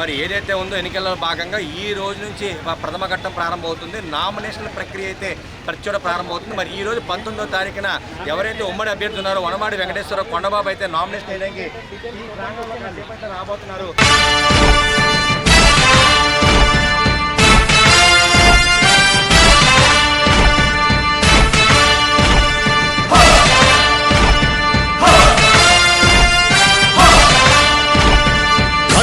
మరి ఏదైతే ఉందో ఎన్నికల్లో భాగంగా ఈ రోజు నుంచి ప్రథమ ఘట్టం ప్రారంభమవుతుంది. నామినేషన్ ప్రక్రియ అయితే ప్రతి చోట ప్రారంభమవుతుంది. మరి ఈ రోజు పంతొమ్మిదో తారీఖున ఎవరైతే ఉమ్మడి అభ్యర్థి ఉన్నారో వనమాడి వెంకటేశ్వర కొండబాబు అయితే నామినేషన్ వేయడానికి రాబోతున్నారు.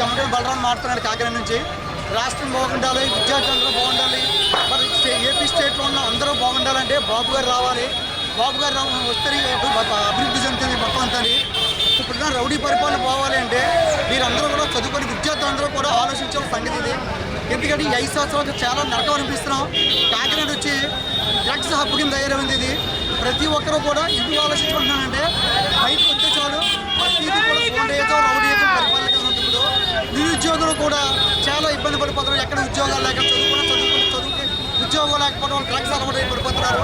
తొమ్మిది డివిజన్ బలరాం మాట్లాడుతున్నాడు కాకినాడ నుంచి. రాష్ట్రం బాగుండాలి విద్యార్థులందరూ బాగుండాలి. మరి ఏపీ స్టేట్లో ఉన్న అందరూ బాగుండాలంటే బాబు గారు రావాలి. బాబు గారు వస్తే అభివృద్ధి చెందుతుంది మొత్తం అంతా ఇప్పుడున్న రౌడీ పరిపాలన పోవాలి అంటే మీరందరూ కూడా చదువుకొని విద్యార్థులందరూ కూడా ఆలోచించాల్సిన సంగతి ఇది. ఎందుకంటే ఈ ఐదు సంవత్సరాలు చాలా నరకం అనిపిస్తున్నాం. కాకినాడ వచ్చి డ్రగ్స్ హబ్బు కింద తయారైంది ఇది. ప్రతి ఒక్కరూ కూడా ఎందుకు ఆలోచించుకుంటున్నానంటే బయటకు వస్తే చాలు. ప్రతిదీ కూడా గుండేయతో రౌడీయతో పరిపాలన కూడా చాలా ఇబ్బంది పడిపోతున్నారు. ఎక్కడ ఉద్యోగాలు లేక చదువుకున్న చదువుకున్న చదువుకి ఉద్యోగం లేకపోవడం వాళ్ళు డ్రగ్స్ అలవాటు పడిపోతున్నారు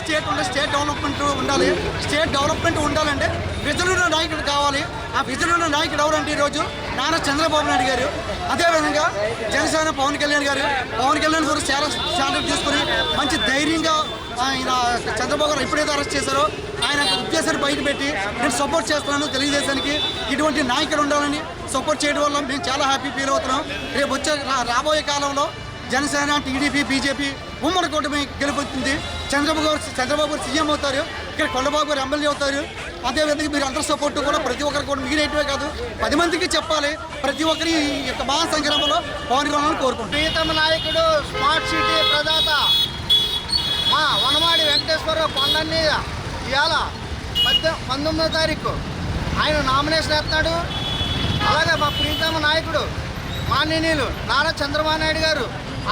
స్టేట్ ఉండే స్టేట్ డెవలప్మెంట్ ఉండాలి. స్టేట్ డెవలప్మెంట్ ఉండాలంటే విజనుడు నాయకుడు కావాలి. ఆ విజనుడు నాయకుడు ఎవరంటే ఈరోజు నారా చంద్రబాబు నాయుడు గారు. అదేవిధంగా జనసేన పవన్ కళ్యాణ్ గారు. పవన్ కళ్యాణ్ గారు చాలా స్టాండర్డ్ తీసుకుని మంచి ధైర్యంగా ఆయన చంద్రబాబు గారు ఎప్పుడైతే అరెస్ట్ చేశారో ఆయన ఉద్దేశాన్ని బయట పెట్టి నేను సపోర్ట్ చేస్తున్నాను తెలుగుదేశానికి ఇటువంటి నాయకుడు ఉండాలని సపోర్ట్ చేయడం వల్ల మేము చాలా హ్యాపీ ఫీల్ అవుతున్నాం. రేపు వచ్చే రాబోయే కాలంలో జనసేన టీడీపీ బీజేపీ ఉమ్మడి కూటమి గెలుపొచ్చింది చంద్రబాబు గారు చంద్రబాబు గారు సీఎం అవుతారు. ఇక్కడ కొండబాబు గారు ఎమ్మెల్యే అవుతారు. అదేవిధంగా మీరు అందరి సపోర్ట్ కూడా ప్రతి ఒక్కరు కూడా మిగిలినవే కాదు పది మందికి చెప్పాలి. ప్రతి ఒక్కరి యొక్క మహా సంగ్రామంలో పాల్గొనాలని కోరుకుంటున్నాను ప్రీతమ నాయకుడు స్మార్ట్ సిటీ ప్రదాత మా వనమాడి వెంకటేశ్వరరావు కొండన్ని ఇవాళ పద్దె పంతొమ్మిదో తారీఖు ఆయన నామినేషన్ వేస్తున్నాడు. అలాగే మా ప్రీతమ నాయకుడు మాన్యనీయులు నారా చంద్రబాబు నాయుడు గారు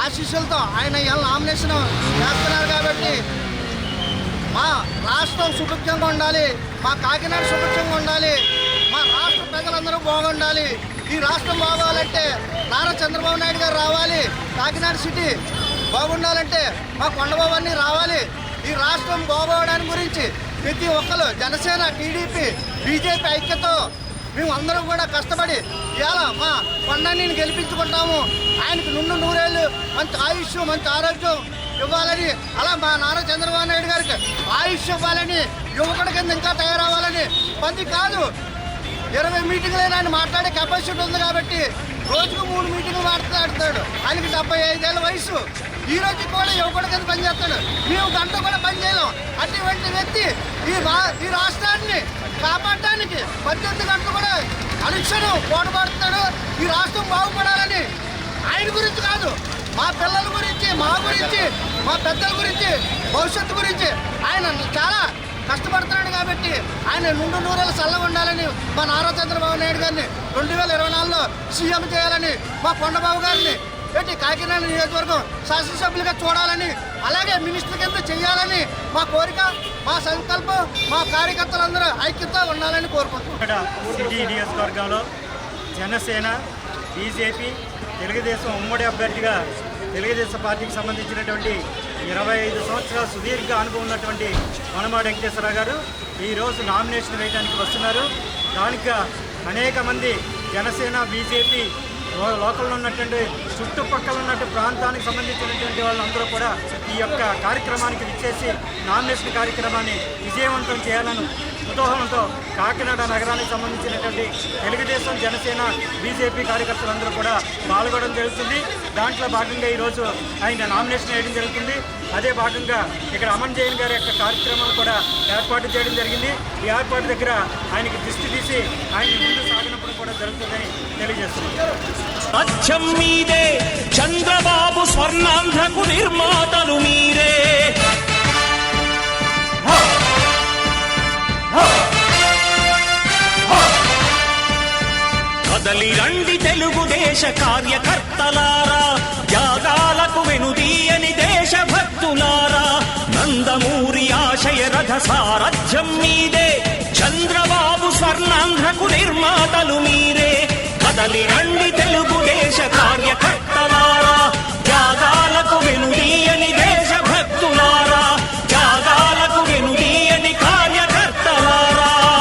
ఆశీస్సులతో ఆయన ఎల్ నామినేషన్ చేస్తున్నారు కాబట్టి మా రాష్ట్రం సుభిక్షంగా ఉండాలి మా కాకినాడ సుభిక్షంగా ఉండాలి మా రాష్ట్ర ప్రజలందరూ బాగుండాలి. ఈ రాష్ట్రం బాగోవాలంటే నారా చంద్రబాబు నాయుడు గారు రావాలి కాకినాడ సిటీ బాగుండాలంటే మా కొండబాబు అన్నీ రావాలి. ఈ రాష్ట్రం బాగోవడానికి గురించి ప్రతి ఒక్కరు జనసేన టీడీపీ బీజేపీ ఐక్యతో మేము అందరం కూడా కష్టపడి ఇవాళ మా కొండని గెలిపించుకుంటాము. ఆయనకు నుండు నూరేళ్ళు మంచి ఆయుష్ మంచి ఆరోగ్యం ఇవ్వాలని అలా మా నారా చంద్రబాబు నాయుడు గారికి ఆయుష్ ఇవ్వాలని యువకుడి కింద ఇంకా తయారవ్వాలని. పది కాదు ఇరవై మీటింగ్లు ఆయన మాట్లాడే కెపాసిటీ ఉంది కాబట్టి రోజుకు మూడు మీటింగ్లు మాట్లాడతాడు ఆయనకి డెబ్బై ఐదేళ్ళ వయసు. ఈ రోజు కూడా యువకుడి కింద పనిచేస్తాడు. మేము గంట కూడా పనిచేయలేం అటువంటి వ్యక్తి ఈ రా ఈ రాష్ట్రాన్ని కాపాడడానికి పద్దెనిమిది గంటలు కూడా అనుక్షణం పోటపడుతాడు ఈ రాష్ట్రం బాగుపడాలని ఆయన గురించి కాదు మా పిల్లల గురించి మా గురించి మా పెద్దల గురించి భవిష్యత్తు గురించి. ఆయన చాలా కష్టపడుతున్నాడు కాబట్టి ఆయన నుండు నూరేళ్ళు చల్లగా ఉండాలని మా నారా చంద్రబాబు నాయుడు గారిని రెండు వేల ఇరవై నాలుగులో సీఎం చేయాలని మా కొండబాబు గారిని పెట్టి కాకినాడ నియోజకవర్గం శాసనసభ్యులుగా చూడాలని అలాగే మినిస్టర్ కింద చేయాలని మా కోరిక మా సంకల్పం మా కార్యకర్తలందరూ ఐక్యత ఉండాలని కోరుకుంటున్నాం. ఇక్కడ సిటీ నియోజకవర్గంలో జనసేన బీజేపీ తెలుగుదేశం ఉమ్మడి అభ్యర్థిగా తెలుగుదేశం పార్టీకి సంబంధించినటువంటి ఇరవై ఐదు సంవత్సరాల సుదీర్ఘ అనుభవం ఉన్నటువంటి మనమాడ వెంకటేశ్వరరావు గారు ఈరోజు నామినేషన్ వేయడానికి వస్తున్నారు. దానికి అనేక మంది జనసేన బీజేపీ లోకల్లో ఉన్నటువంటి చుట్టుపక్కల ఉన్నటువంటి ప్రాంతానికి సంబంధించినటువంటి వాళ్ళందరూ కూడా ఈ యొక్క కార్యక్రమానికి విచ్చేసి నామినేషన్ కార్యక్రమాన్ని విజయవంతం చేయాలని కుతూహలంతో కాకినాడ నగరానికి సంబంధించినటువంటి తెలుగుదేశం జనసేన బీజేపీ కార్యకర్తలందరూ కూడా పాల్గొనడం జరుగుతుంది. దాంట్లో భాగంగా ఈరోజు ఆయన నామినేషన్ వేయడం జరుగుతుంది. అదే భాగంగా ఇక్కడ అమన్ జైన్ గారి యొక్క కార్యక్రమం కూడా ఏర్పాటు చేయడం జరిగింది. ఈ ఏర్పాటు దగ్గర ఆయనకి దృష్టి తీసి ఆయన ముందు సాగినప్పుడు కూడా జరుగుతుందని తెలియజేస్తున్నారు అచ్చం మీదే చంద్రబాబు స్వర్ణాంధ్రకు నిర్మాతలు మీరే. కదలి రండి తెలుగుదేశ కార్యకర్తలారా. మాటలు మీరే. కదలి రండి తెలుగు